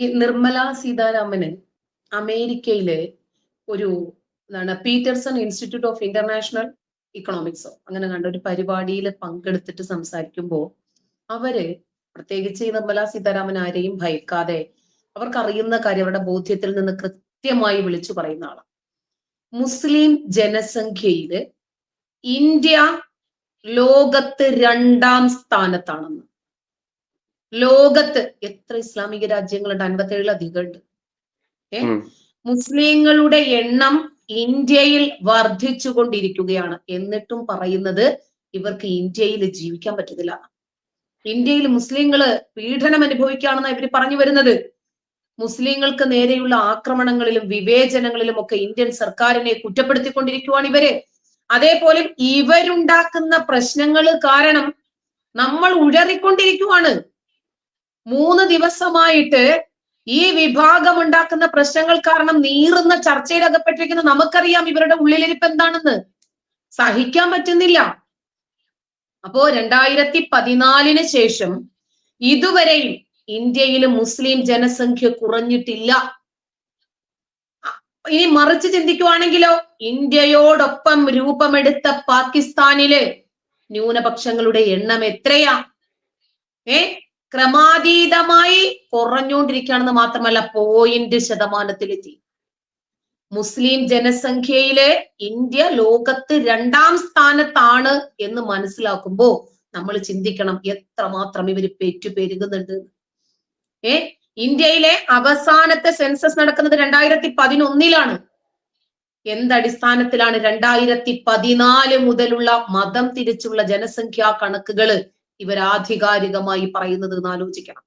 ഈ നിർമ്മല സീതാരാമന് അമേരിക്കയിലെ ഒരു എന്താണ് പീറ്റർസൺ ഇൻസ്റ്റിറ്റ്യൂട്ട് ഓഫ് ഇന്റർനാഷണൽ ഇക്കണോമിക്സോ അങ്ങനെ കണ്ട ഒരു പരിപാടിയിൽ പങ്കെടുത്തിട്ട് സംസാരിക്കുമ്പോൾ അവർ പ്രത്യേകിച്ച് ഈ നിർമ്മല സീതാരാമൻ ആരെയും ഭയക്കാതെ അവർക്ക് അറിയുന്ന കാര്യം അവരുടെ ബോധ്യത്തിൽ നിന്ന് കൃത്യമായി വിളിച്ചു പറയുന്ന ആളാണ് മുസ്ലിം ജനസംഖ്യയിൽ ഇന്ത്യ ലോകത്ത് രണ്ടാം സ്ഥാനത്താണെന്ന്. ലോകത്ത് എത്ര ഇസ്ലാമിക രാജ്യങ്ങളുണ്ട്? അൻപത്തേഴിൽ ഉണ്ട് ഏ. മുസ്ലിങ്ങളുടെ എണ്ണം ഇന്ത്യയിൽ വർദ്ധിച്ചു കൊണ്ടിരിക്കുകയാണ് എന്നിട്ടും പറയുന്നത് ഇവർക്ക് ഇന്ത്യയിൽ ജീവിക്കാൻ പറ്റത്തില്ല. ഇന്ത്യയിൽ മുസ്ലിങ്ങൾ പീഡനം അനുഭവിക്കുകയാണെന്ന് ഇവർ പറഞ്ഞു വരുന്നത്. മുസ്ലിങ്ങൾക്ക് നേരെയുള്ള ആക്രമണങ്ങളിലും വിവേചനങ്ങളിലും ഒക്കെ ഇന്ത്യൻ സർക്കാരിനെ കുറ്റപ്പെടുത്തിക്കൊണ്ടിരിക്കുവാണ് ഇവർ. അതേപോലെ ഇവരുണ്ടാക്കുന്ന പ്രശ്നങ്ങൾ കാരണം നമ്മൾ ഉഴറിക്കൊണ്ടിരിക്കുവാണ്. മൂന്ന് ദിവസമായിട്ട് ഈ വിഭാഗം ഉണ്ടാക്കുന്ന പ്രശ്നങ്ങൾ കാരണം നീറുന്ന ചർച്ചയിൽ അകപ്പെട്ടിരിക്കുന്ന നമുക്കറിയാം ഇവരുടെ ഉള്ളിലിരിപ്പ് എന്താണെന്ന്. സഹിക്കാൻ പറ്റുന്നില്ല. അപ്പോ രണ്ടായിരത്തി പതിനാലിന് ശേഷം ഇതുവരെയും ഇന്ത്യയിൽ മുസ്ലിം ജനസംഖ്യ കുറഞ്ഞിട്ടില്ല. ഇനി മറിച്ച് ചിന്തിക്കുവാണെങ്കിലോ ഇന്ത്യയോടൊപ്പം രൂപമെടുത്ത പാകിസ്ഥാനിലെ ന്യൂനപക്ഷങ്ങളുടെ എണ്ണം എത്രയാ? ഏ? ക്രമാതീതമായി കുറഞ്ഞുകൊണ്ടിരിക്കുകയാണെന്ന് മാത്രമല്ല പോയിന്റ് ശതമാനത്തിലെത്തി. മുസ്ലിം ജനസംഖ്യയിലെ ഇന്ത്യ ലോകത്ത് രണ്ടാം സ്ഥാനത്താണ് എന്ന് മനസ്സിലാക്കുമ്പോൾ നമ്മൾ ചിന്തിക്കണം എത്രമാത്രം ഇവർ പെറ്റു പെരുകുന്നുണ്ട് ഏ? ഇന്ത്യയിലെ അവസാനത്തെ സെൻസസ് നടക്കുന്നത് രണ്ടായിരത്തി പതിനൊന്നിലാണ് എന്തടിസ്ഥാനത്തിലാണ് രണ്ടായിരത്തി പതിനാല് മുതലുള്ള മതം തിരിച്ചുള്ള ജനസംഖ്യാ കണക്കുകൾ? ഇവരാധികാരികമായി പറയുന്നത് എന്ന് ആലോചിക്കണം.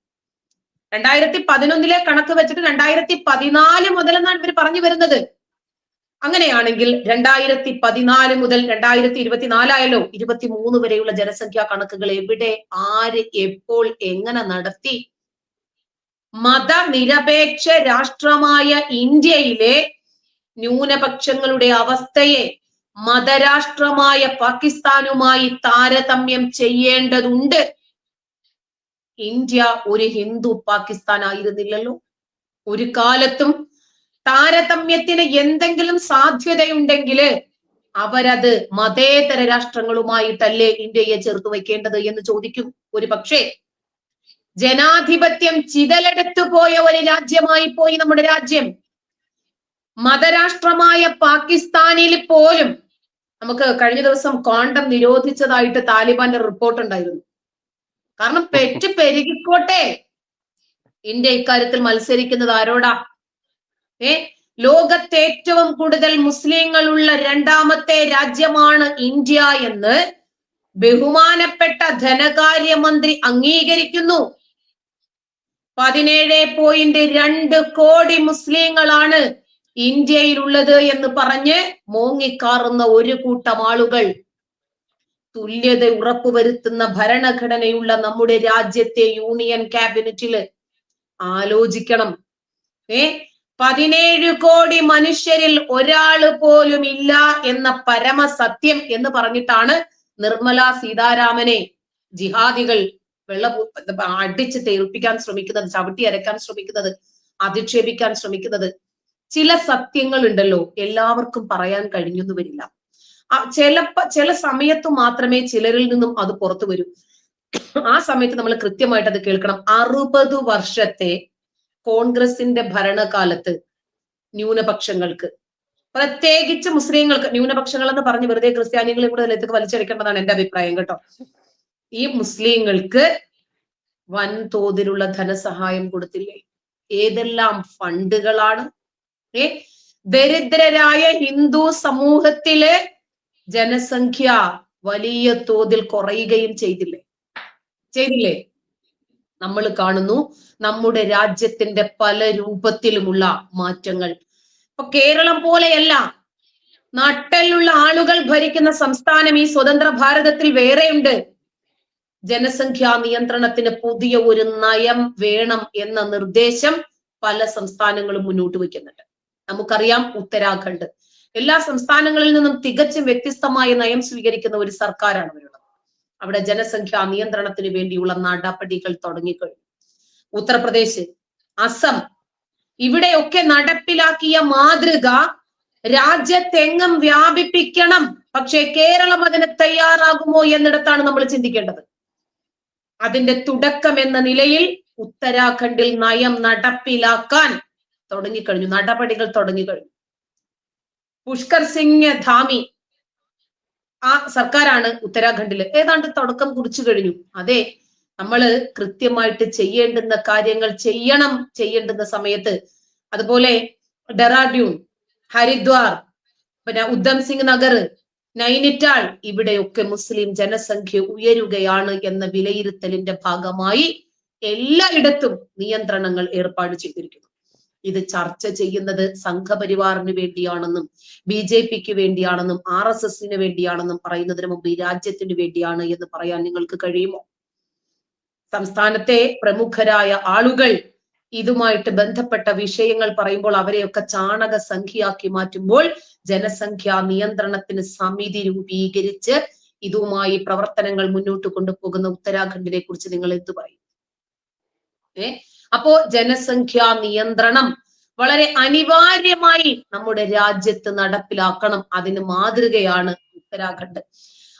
രണ്ടായിരത്തി പതിനൊന്നിലെ കണക്ക് വെച്ചിട്ട് രണ്ടായിരത്തി പതിനാല് മുതലെന്നാണ് ഇവർ പറഞ്ഞു വരുന്നത്. അങ്ങനെയാണെങ്കിൽ രണ്ടായിരത്തി പതിനാല് മുതൽ രണ്ടായിരത്തി ഇരുപത്തിനാലായാലോ ഇരുപത്തി മൂന്ന് വരെയുള്ള ജനസംഖ്യാ കണക്കുകൾ എവിടെ ആര് എപ്പോൾ എങ്ങനെ നടത്തി? മതനിരപേക്ഷ രാഷ്ട്രമായ ഇന്ത്യയിലെ ന്യൂനപക്ഷങ്ങളുടെ അവസ്ഥയെ മതരാഷ്ട്രമായ പാകിസ്ഥാനുമായി താരതമ്യം ചെയ്യേണ്ടതുണ്ട്. ഇന്ത്യ ഒരു ഹിന്ദു പാകിസ്ഥാൻ ആയിരുന്നില്ലല്ലോ ഒരു കാലത്തും താരതമ്യത്തിന് എന്തെങ്കിലും സാധ്യതയുണ്ടെങ്കിൽ അവരത് മതേതര രാഷ്ട്രങ്ങളുമായിട്ടല്ലേ ഇന്ത്യയെ ചേർത്ത് വയ്ക്കേണ്ടത് എന്ന് ചോദിക്കും ഒരു പക്ഷേ ജനാധിപത്യം ചിതലെടുത്തു പോയ ഒരു രാജ്യമായി പോയി നമ്മുടെ രാജ്യം. മതരാഷ്ട്രമായ പാകിസ്ഥാനിൽ പോലും നമുക്ക് കഴിഞ്ഞ ദിവസം കോണ്ടം നിരോധിച്ചതായിട്ട് താലിബാന്റെ റിപ്പോർട്ട് ഉണ്ടായിരുന്നു. കാരണം പെറ്റ് പെരുകിക്കോട്ടെ. ഇന്ത്യ ഇക്കാര്യത്തിൽ മത്സരിക്കുന്നത് ആരോടാ? ഏ? ലോകത്തെ ഏറ്റവും കൂടുതൽ മുസ്ലിങ്ങളുള്ള രണ്ടാമത്തെ രാജ്യമാണ് ഇന്ത്യ എന്ന് ബഹുമാനപ്പെട്ട ധനകാര്യമന്ത്രി അംഗീകരിക്കുന്നു. പതിനേഴ് പോയിന്റ് രണ്ട് കോടി മുസ്ലിങ്ങളാണ് ഇന്ത്യയിലുള്ളത് എന്ന് പറഞ്ഞ് മോങ്ങിക്കാറുന്ന ഒരു കൂട്ടം ആളുകൾ തുല്യത ഉറപ്പുവരുത്തുന്ന ഭരണഘടനയുള്ള നമ്മുടെ രാജ്യത്തെ യൂണിയൻ ക്യാബിനറ്റിൽ ആലോചിക്കണം. ഏ? പതിനേഴ് കോടി മനുഷ്യരിൽ ഒരാൾ പോലും ഇല്ല എന്ന പരമസത്യം എന്ന് പറഞ്ഞിട്ടാണ് നിർമ്മല സീതാരാമനെ ജിഹാദികൾ വെള്ള അടിച്ച് തേൽപ്പിക്കാൻ ശ്രമിക്കുന്നത് ചവിട്ടി അരക്കാൻ ശ്രമിക്കുന്നത് അധിക്ഷേപിക്കാൻ ശ്രമിക്കുന്നത്. ചില സത്യങ്ങൾ ഉണ്ടല്ലോ എല്ലാവർക്കും പറയാൻ കഴിഞ്ഞെന്ന് വരില്ല ചിലപ്പോ ചില സമയത്ത് മാത്രമേ ചിലരിൽ നിന്നും അത് പുറത്തു വരൂ. ആ സമയത്ത് നമ്മൾ കൃത്യമായിട്ട് അത് കേൾക്കണം. അറുപത് വർഷത്തെ കോൺഗ്രസിന്റെ ഭരണകാലത്ത് ന്യൂനപക്ഷങ്ങൾക്ക് പ്രത്യേകിച്ച് മുസ്ലിങ്ങൾക്ക് ന്യൂനപക്ഷങ്ങൾ എന്ന് പറഞ്ഞ് വെറുതെ ക്രിസ്ത്യാനികളെ കൂടെ ഇതിലേക്ക് വലിച്ചടിക്കേണ്ടതാണ് എന്റെ അഭിപ്രായം കേട്ടോ. ഈ മുസ്ലിങ്ങൾക്ക് വൻതോതിലുള്ള ധനസഹായം കൊടുത്തില്ലേ? ഏതെല്ലാം ഫണ്ടുകളാണ് ഏ ദരിദ്രരായ ഹിന്ദു സമൂഹത്തിലെ ജനസംഖ്യ വലിയ തോതിൽ കുറയുകയും ചെയ്തില്ലേ? ചെയ്തില്ലേ? നമ്മൾ കാണുന്നു നമ്മുടെ രാജ്യത്തിന്റെ പല രൂപത്തിലുമുള്ള മാറ്റങ്ങൾ. ഇപ്പൊ കേരളം പോലെയല്ല. നാട്ടിലുള്ള ആളുകൾ ഭരിക്കുന്ന സംസ്ഥാനം ഈ സ്വതന്ത്ര ഭാരതത്തിൽ വേറെയുണ്ട്. ജനസംഖ്യാ നിയന്ത്രണത്തിന് പുതിയ ഒരു നയം വേണം എന്ന നിർദ്ദേശം പല സംസ്ഥാനങ്ങളും മുന്നോട്ട് വയ്ക്കുന്നുണ്ട്. നമുക്കറിയാം ഉത്തരാഖണ്ഡ്. എല്ലാ സംസ്ഥാനങ്ങളിൽ നിന്നും തികച്ചും വ്യത്യസ്തമായ നയം സ്വീകരിക്കുന്ന ഒരു സർക്കാരാണ് അവരുള്ളത്. അവിടെ ജനസംഖ്യാ നിയന്ത്രണത്തിന് വേണ്ടിയുള്ള നടപടികൾ തുടങ്ങിക്കഴിഞ്ഞു. ഉത്തർപ്രദേശ് അസം ഇവിടെയൊക്കെ നടപ്പിലാക്കിയ മാതൃക രാജ്യത്തെങ്ങും വ്യാപിപ്പിക്കണം. പക്ഷേ കേരളം അതിന് തയ്യാറാകുമോ എന്നിടത്താണ് നമ്മൾ ചിന്തിക്കേണ്ടത്. അതിന്റെ തുടക്കം എന്ന നിലയിൽ ഉത്തരാഖണ്ഡിൽ നയം നടപ്പിലാക്കാൻ തുടങ്ങിക്കഴിഞ്ഞു. നടപടികൾ തുടങ്ങിക്കഴിഞ്ഞു. പുഷ്കർ സിംഗ് ധാമി ആ സർക്കാരാണ് ഉത്തരാഖണ്ഡിൽ ഏതാണ്ട് തുടക്കം കുറിച്ചു കഴിഞ്ഞു. അതെ നമ്മൾ കൃത്യമായിട്ട് ചെയ്യേണ്ടുന്ന കാര്യങ്ങൾ ചെയ്യണം ചെയ്യേണ്ടുന്ന സമയത്ത്. അതുപോലെ ഡെറാഡ്യൂൺ ഹരിദ്വാർ പിന്നെ ഉദ്ധം സിംഗ് നഗർ നൈനിറ്റാൾ ഇവിടെയൊക്കെ മുസ്ലിം ജനസംഖ്യ ഉയരുകയാണ് എന്ന വിലയിരുത്തലിന്റെ ഭാഗമായി എല്ലായിടത്തും നിയന്ത്രണങ്ങൾ ഏർപ്പാട് ചെയ്തിരിക്കുന്നു. ഇത് ചർച്ച ചെയ്യുന്നത് സംഘപരിവാറിന് വേണ്ടിയാണെന്നും ബി ജെ പിക്ക് വേണ്ടിയാണെന്നും ആർ എസ് എസിന് വേണ്ടിയാണെന്നും പറയുന്നതിന് മുമ്പ് ഈ രാജ്യത്തിന് വേണ്ടിയാണ് എന്ന് പറയാൻ നിങ്ങൾക്ക് കഴിയുമോ? സംസ്ഥാനത്തെ പ്രമുഖരായ ആളുകൾ ഇതുമായിട്ട് ബന്ധപ്പെട്ട വിഷയങ്ങൾ പറയുമ്പോൾ അവരെയൊക്കെ ചാണക സംഖ്യയാക്കി മാറ്റുമ്പോൾ ജനസംഖ്യാ നിയന്ത്രണത്തിന് സമിതി രൂപീകരിച്ച് ഇതുമായി പ്രവർത്തനങ്ങൾ മുന്നോട്ട് കൊണ്ടുപോകുന്ന ഉത്തരാഖണ്ഡിനെ കുറിച്ച് നിങ്ങൾ എന്തു പറയും? ഏ? അപ്പോ ജനസംഖ്യാ നിയന്ത്രണം വളരെ അനിവാര്യമായി നമ്മുടെ രാജ്യത്ത് നടപ്പിലാക്കണം അതിന് മാതൃകയാണ് ഉത്തരാഖണ്ഡ്.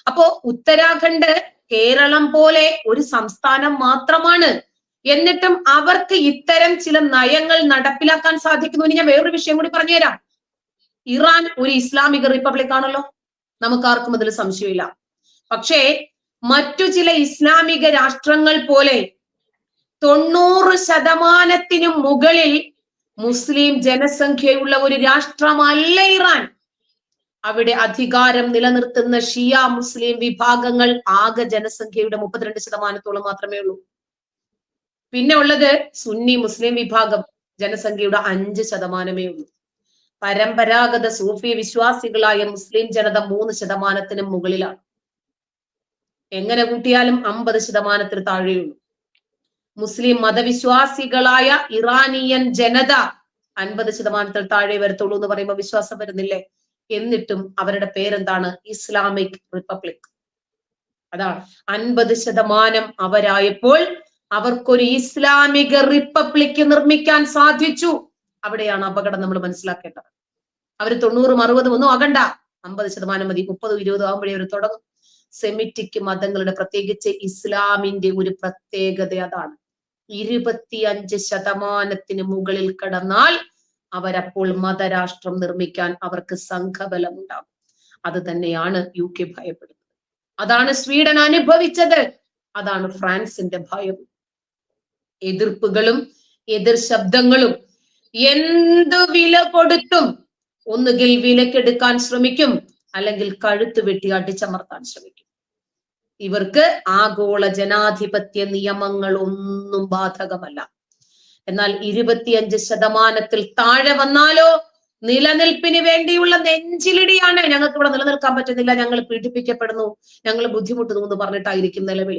അപ്പോ ഉത്തരാഖണ്ഡ് കേരളം പോലെ ഒരു സംസ്ഥാനം മാത്രമാണ്. എന്നിട്ടും അവർക്ക് ഇത്തരം ചില നയങ്ങൾ നടപ്പിലാക്കാൻ സാധിക്കുന്നു. ഞാൻ വേറൊരു വിഷയം കൂടി പറഞ്ഞുതരാം. ഇറാൻ ഒരു ഇസ്ലാമിക റിപ്പബ്ലിക് ആണല്ലോ. നമുക്ക് ആർക്കും അതിൽ സംശയമില്ല. പക്ഷേ മറ്റു ചില ഇസ്ലാമിക രാഷ്ട്രങ്ങൾ പോലെ തൊണ്ണൂറ് ശതമാനത്തിനും മുകളിൽ മുസ്ലിം ജനസംഖ്യയുള്ള ഒരു രാഷ്ട്രമല്ല ഇറാൻ. അവിടെ അധികാരം നിലനിർത്തുന്ന ഷിയ മുസ്ലിം വിഭാഗങ്ങൾ ആകെ ജനസംഖ്യയുടെ മുപ്പത്തിരണ്ട് ശതമാനത്തോളം മാത്രമേ ഉള്ളൂ. പിന്നെ ഉള്ളത് സുന്നി മുസ്ലിം വിഭാഗം ജനസംഖ്യയുടെ അഞ്ച് ശതമാനമേ ഉള്ളൂ. പരമ്പരാഗത സൂഫി വിശ്വാസികളായ മുസ്ലിം ജനത മൂന്ന് ശതമാനത്തിന് മുകളിലാണ്. എങ്ങനെ കൂട്ടിയാലും അമ്പത് ശതമാനത്തിന് താഴെയുള്ളൂ. മുസ്ലിം മതവിശ്വാസികളായ ഇറാനിയൻ ജനത അൻപത് ശതമാനത്തിൽ താഴെ വരത്തുള്ളൂ എന്ന് പറയുമ്പോൾ വിശ്വാസം വരുന്നില്ലേ? എന്നിട്ടും അവരുടെ പേരെന്താണ്? Islamic republic. അതാണ്. അൻപത് ശതമാനം അവരായപ്പോൾ അവർക്കൊരു ഇസ്ലാമിക റിപ്പബ്ലിക് നിർമ്മിക്കാൻ സാധിച്ചു. അവിടെയാണ് അപകടം നമ്മൾ മനസ്സിലാക്കേണ്ടത്. അവർ തൊണ്ണൂറും അറുപതും ഒന്നും ആകണ്ട. അമ്പത് ശതമാനം മതി. മുപ്പതും ഇരുപതും ആകുമ്പോഴേ അവർ തുടങ്ങും. സെമിറ്റിക് മതങ്ങളുടെ പ്രത്യേകിച്ച് ഇസ്ലാമിന്റെ ഒരു പ്രത്യേകത അതാണ്. ഇരുപത്തിയഞ്ച് ശതമാനത്തിന് മുകളിൽ കടന്നാൽ അവരപ്പോൾ മതരാഷ്ട്രം നിർമ്മിക്കാൻ അവർക്ക് സംഘബലം ഉണ്ടാകും അത് തന്നെയാണ് യു കെ ഭയപ്പെടുന്നത്. അതാണ് സ്വീഡൻ അനുഭവിച്ചത്. അതാണ് ഫ്രാൻസിന്റെ ഭയം. എതിർപ്പുകളും എതിർ ശബ്ദങ്ങളും എന്തു വില കൊടുത്തും ഒന്നുകിൽ വിലക്കെടുക്കാൻ ശ്രമിക്കും അല്ലെങ്കിൽ കഴുത്ത് വെട്ടി അടിച്ചമർത്താൻ ശ്രമിക്കും. ഇവർക്ക് ആഗോള ജനാധിപത്യ നിയമങ്ങൾ ഒന്നും ബാധകമല്ല. എന്നാൽ ഇരുപത്തിയഞ്ച് ശതമാനത്തിൽ താഴെ വന്നാലോ നിലനിൽപ്പിന് വേണ്ടിയുള്ള നെഞ്ചിലിടിയാണ്. ഞങ്ങൾക്ക് ഇവിടെ നിലനിൽക്കാൻ പറ്റുന്നില്ല. ഞങ്ങൾ പീഡിപ്പിക്കപ്പെടുന്നു. ഞങ്ങൾ ബുദ്ധിമുട്ടുന്നു എന്ന് പറഞ്ഞിട്ടായിരിക്കും നിലവിളി.